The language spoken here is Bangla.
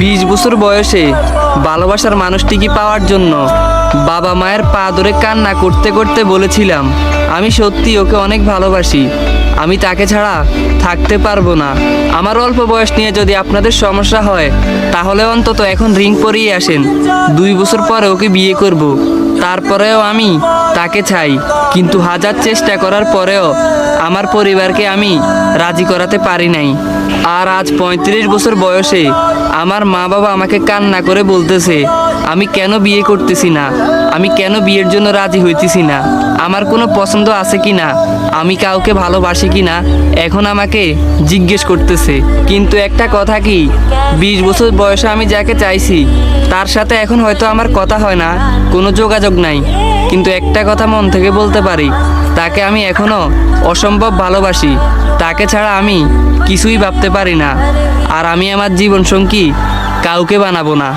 বিশ বছর বয়সে ভালোবাসার মানুষটিকে পাওয়ার জন্য বাবা মায়ের পা ধরে কান্না করতে করতে বলেছিলাম, আমি সত্যি ওকে অনেক ভালোবাসি। আমি তাকে ছাড়া থাকতে পারব না। আমার অল্প বয়স নিয়ে যদি আপনাদের সমস্যা হয়, তাহলে অন্তত এখন রিং পরিয়ে আসেন। দুই বছর পরে ওকে বিয়ে করব। তারপরেও আমি তাকে চাই, কিন্তু হাজার চেষ্টা করার পরেও আমার পরিবারকে আমি রাজি করাতে পারি নাই। আর আজ পঁয়ত্রিশ বছর বয়সে আমার মা বাবা আমাকে কান্না করে বলতেছে, আমি কেন বিয়ে করতেছি না? আমি কেন বিয়ের জন্য রাজি হইতেছি না? আমার কোনো পছন্দ আছে কি না? আমি কাউকে ভালোবাসি কি না? এখন আমাকে জিজ্ঞেস করতেছে, কিন্তু একটা কথা কি? বিশ বছর বয়সে আমি যাকে চাইছি, তার সাথে এখন হয়তো আমার কথা হয় না, কোনো যোগাযোগ নাই। কিন্তু একটা কথা মন থেকে বলতে পারি তাকে আমি এখনও অসম্ভব ভালোবাসি। তাকে ছাড়া আমি কিছুই ভাবতে পারি না। আর আমি আমার জীবন সঙ্গী কাউকে বানাবো না।